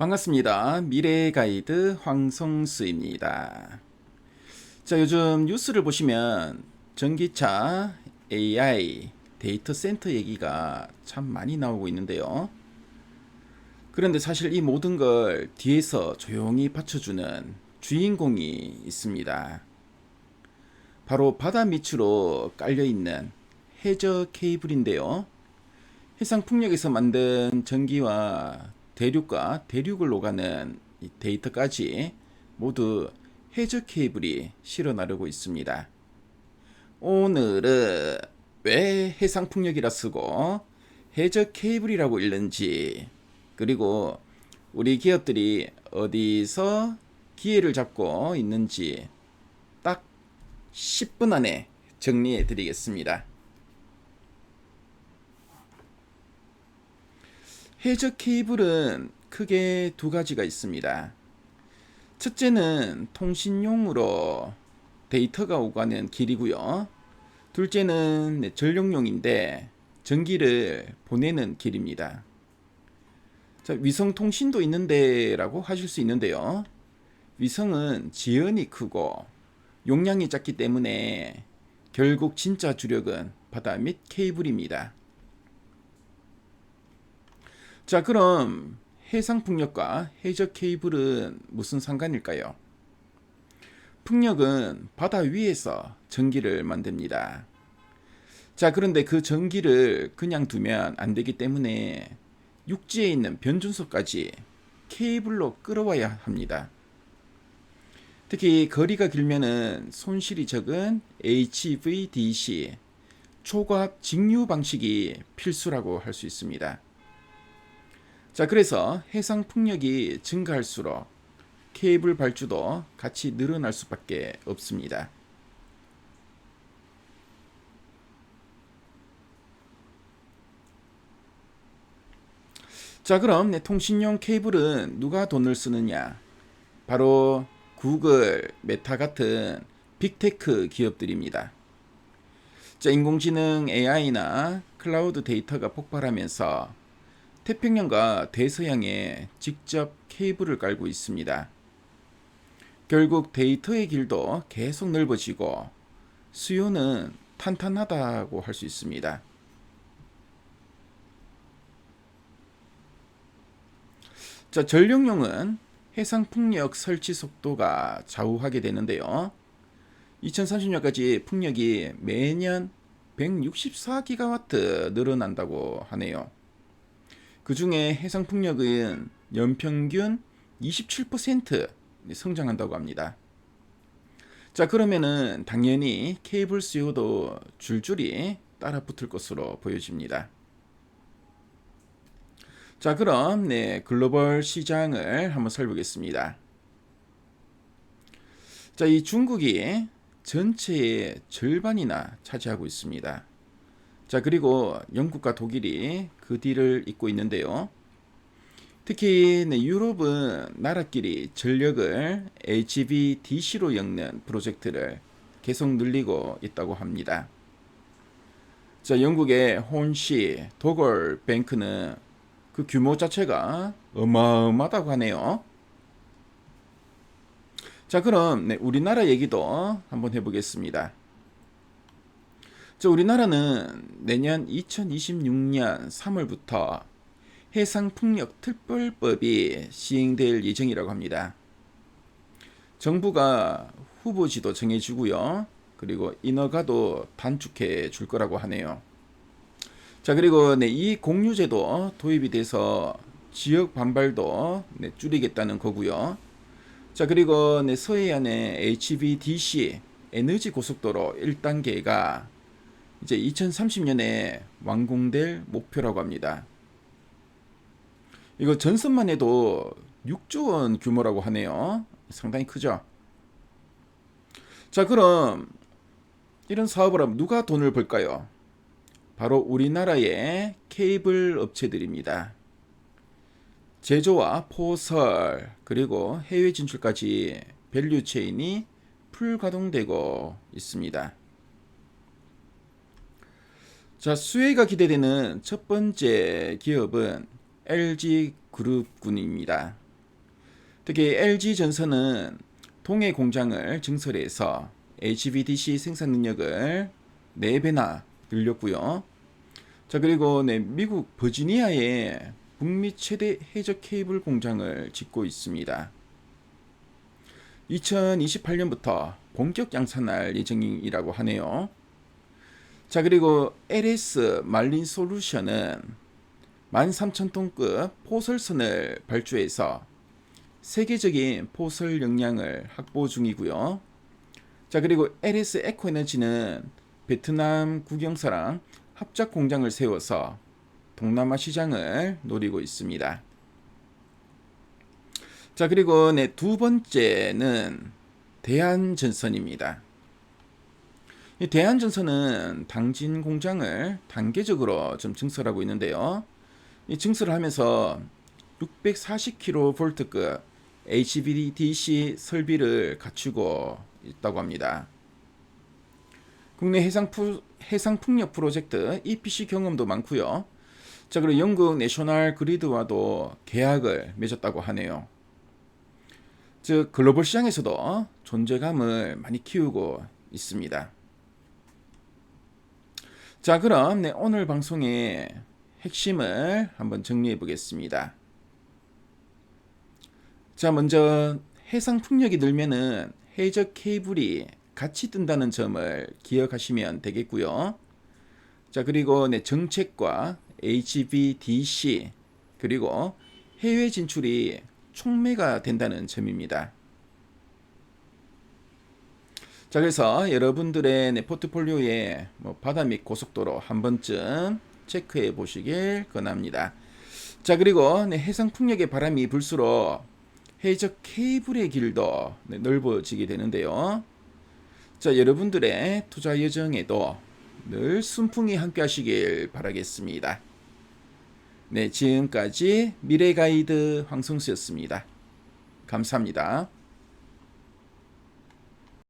반갑습니다. 미래 가이드 황성수입니다. 자, 요즘 뉴스를 보시면 전기차, AI, 데이터 센터 얘기가 참 많이 나오고 있는데요. 그런데 사실 이 모든 걸 뒤에서 조용히 받쳐주는 주인공이 있습니다. 바로 바다 밑으로 깔려 있는 해저 케이블인데요. 해상 풍력에서 만든 전기와 대륙과 대륙을 이 데이터까지 모두 해저 케이블이 실어 나르고 있습니다. 오늘은 왜 해상 풍력이라 쓰고 해저 케이블이라고 읽는지 그리고 우리 기업들이 어디서 기회를 잡고 있는지 딱 10분 안에 정리해 드리겠습니다. 해저 케이블은 크게 두 가지가 있습니다. 첫째는 통신용으로 데이터가 오가는 길이고요. 둘째는 네, 전력용인데 전기를 보내는 길입니다. 자, 위성 통신도 있는데라고 하실 수 있는데요. 위성은 지연이 크고 용량이 작기 때문에 결국 진짜 주력은 바다 밑 케이블입니다. 자, 그럼 해상 풍력과 해저 케이블은 무슨 상관일까요? 풍력은 바다 위에서 전기를 만듭니다. 자, 그런데 그 전기를 그냥 두면 안 되기 때문에 육지에 있는 변준소까지 케이블로 끌어와야 합니다. 특히 거리가 길면은 손실이 적은 HVDC 초과압 직류 방식이 필수라고 할 수 있습니다. 자, 그래서 해상 풍력이 증가할수록 케이블 발주도 같이 늘어날 수밖에 없습니다. 자, 그럼 내 통신용 케이블은 누가 돈을 쓰느냐? 바로 구글, 메타 같은 빅테크 기업들입니다. 자, 인공지능 AI나 클라우드 데이터가 폭발하면서 태평양과 대서양에 직접 케이블을 깔고 있습니다. 결국 데이터의 길도 계속 넓어지고 수요는 탄탄하다고 할 수 있습니다. 자, 전력용은 해상 풍력 설치 속도가 좌우하게 되는데요. 2030년까지 풍력이 매년 164기가와트 늘어난다고 하네요. 그 중에 해상 풍력은 연평균 27% 성장한다고 합니다. 자, 그러면은 당연히 케이블 수요도 줄줄이 따라 붙을 것으로 보여집니다. 자, 그럼 네, 글로벌 시장을 한번 살펴보겠습니다. 자, 이 중국이 전체의 절반이나 차지하고 있습니다. 자, 그리고 영국과 독일이 그 뒤를 잇고 있는데요. 특히 네, 유럽은 나라끼리 전력을 HVDC로 엮는 프로젝트를 계속 늘리고 있다고 합니다. 자, 영국의 혼시 도걸 뱅크는 그 규모 자체가 어마어마하다고 하네요. 자, 그럼 네, 우리나라 얘기도 한번 해보겠습니다. 자, 우리나라는 내년 2026년 3월부터 해상풍력 특별법이 시행될 예정이라고 합니다. 정부가 후보지도 정해주고요. 그리고 인허가도 단축해 줄 거라고 하네요. 자, 그리고 네, 이 공유제도 도입이 돼서 지역 반발도 네, 줄이겠다는 거고요. 자, 그리고 네, 서해안의 HVDC 에너지 고속도로 1단계가 이제 2030년에 완공될 목표라고 합니다. 이거 전선만 해도 6조 원 규모라고 하네요. 상당히 크죠? 자, 그럼 이런 사업을 하면 누가 돈을 벌까요? 바로 우리나라의 케이블 업체들입니다. 제조와 포설, 그리고 해외 진출까지 밸류 체인이 풀 가동되고 있습니다. 자, 수혜가 기대되는 첫 번째 기업은 LG 그룹군입니다. 특히 LG 전선은 동해 공장을 증설해서 HVDC 생산 능력을 4배나 늘렸고요. 자 그리고 네, 미국 버지니아에 북미 최대 해적 케이블 공장을 짓고 있습니다. 2028년부터 본격 양산할 예정이라고 하네요. 자 그리고 LS 말린 솔루션은 13,000톤급 포설선을 발주해서 세계적인 포설 역량을 확보 중이고요. 자 그리고 LS 에코에너지는 베트남 국영사랑 합작 공장을 세워서 동남아 시장을 노리고 있습니다. 자 그리고 네, 두 번째는 대한전선입니다. 이 대한전선은 당진 공장을 단계적으로 좀 증설하고 있는데요. 이 증설을 하면서 640kV급 HVDC 설비를 갖추고 있다고 합니다. 국내 해상, 푸, 해상 풍력 프로젝트 EPC 경험도 많고요. 자 그리고 영국 내셔널 그리드와도 계약을 맺었다고 하네요. 즉 글로벌 시장에서도 존재감을 많이 키우고 있습니다. 자 그럼 네, 오늘 방송의 핵심을 한번 정리해 보겠습니다. 자 먼저 해상 풍력이 늘면은 해적 케이블이 같이 뜬다는 점을 기억하시면 되겠고요. 자 그리고 네, 정책과 HVDC 그리고 해외 진출이 촉매가 된다는 점입니다. 자 그래서 여러분들의 네, 포트폴리오에 뭐 바다 및 고속도로 한 번쯤 체크해 보시길 권합니다. 자 그리고 네, 해상 풍력의 바람이 불수록 해적 케이블의 길도 네, 넓어지게 되는데요. 자 여러분들의 투자 여정에도 늘 순풍이 함께 하시길 바라겠습니다. 네, 지금까지 미래 가이드 황성수였습니다. 감사합니다.